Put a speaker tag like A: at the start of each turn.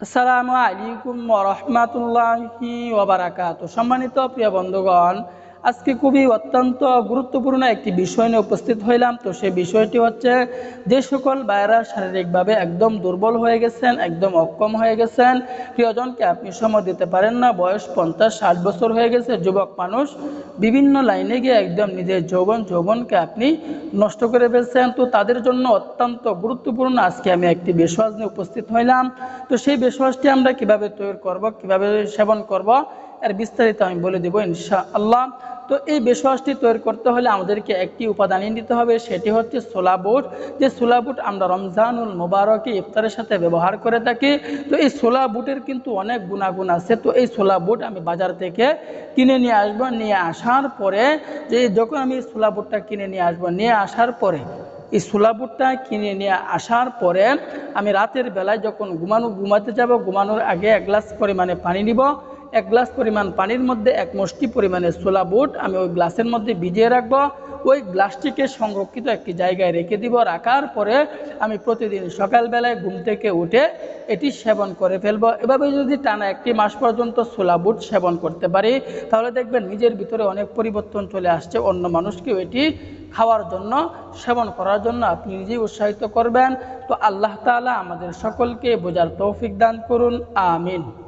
A: আসসালামু আলাইকুম ওরহমাতুল্লাহি ওবরাকাত সম্মানিত প্রিয় বন্ধুগণ আজকে খুবই অত্যন্ত গুরুত্বপূর্ণ একটি বিষয় নিয়ে উপস্থিত হইলাম। তো সেই বিষয়টি হচ্ছে, যে সকল ভাইয়েরা শারীরিকভাবে একদম দুর্বল হয়ে গেছেন, একদম অক্ষম হয়ে গেছেন, প্রিয়জনকে আপনি সময় দিতে পারেন না, বয়স পঞ্চাশ, ষাট বছর হয়ে গেছে, যুবক মানুষ বিভিন্ন লাইনে গিয়ে একদম নিজের যৌবন, যৌবনকে আপনি নষ্ট করে ফেলছেন। তো তাদের জন্য অত্যন্ত গুরুত্বপূর্ণ আজকে আমি একটি বেশওয়াজ নিয়ে উপস্থিত হইলাম। তো সেই বিশ্বাসটি আমরা কীভাবে তৈরি করব, কীভাবে সেবন করব, এর বিস্তারিত আমি বলে দেবো ইনশা আল্লাহ তো এই বেশওয়াজটি তৈরি করতে হলে আমাদেরকে একটি উপাদান নিতে হবে, সেটি হচ্ছে সোলা বুট। যে সোলা বুট আমরা রমজানুল মোবারকে ইফতারের সাথে ব্যবহার করে থাকি। তো এই সোলা বুটের কিন্তু অনেক গুণাগুণ আছে। তো এই সোলা বুট আমি বাজার থেকে কিনে নিয়ে আসব, নিয়ে আসার পরে যে যখন আমি সোলা বুটটা কিনে নিয়ে আসব, নিয়ে আসার পরে, এই সোলাবুটটা কিনে নিয়ে আসার পরে আমি রাতের বেলায় যখন ঘুমানো, ঘুমাতে যাব, ঘুমানোর আগে এক গ্লাস পরিমাণে পানি নিব। এক গ্লাস পরিমাণ পানির মধ্যে, এক মুষ্টি পরিমাণে সোলা বুট আমি ওই গ্লাসের মধ্যে ভিজিয়ে রাখব। ওই গ্লাসটিকে সংরক্ষিত একটি জায়গায় রেখে দিব। রাখার পরে আমি প্রতিদিন সকালবেলায় ঘুম থেকে উঠে এটি সেবন করে ফেলব। এভাবে যদি টানা একটি মাস পর্যন্ত সোলা বুট সেবন করতে পারি, তাহলে দেখবেন নিজের ভিতরে অনেক পরিবর্তন চলে আসছে। অন্য মানুষকেও এটি খাওয়ার জন্য, সেবন করার জন্য আপনি নিজেই উৎসাহিত করবেন। তো আল্লাহ তাআলা আমাদের সকলকে বোঝার তৌফিক দান করুন। আমিন।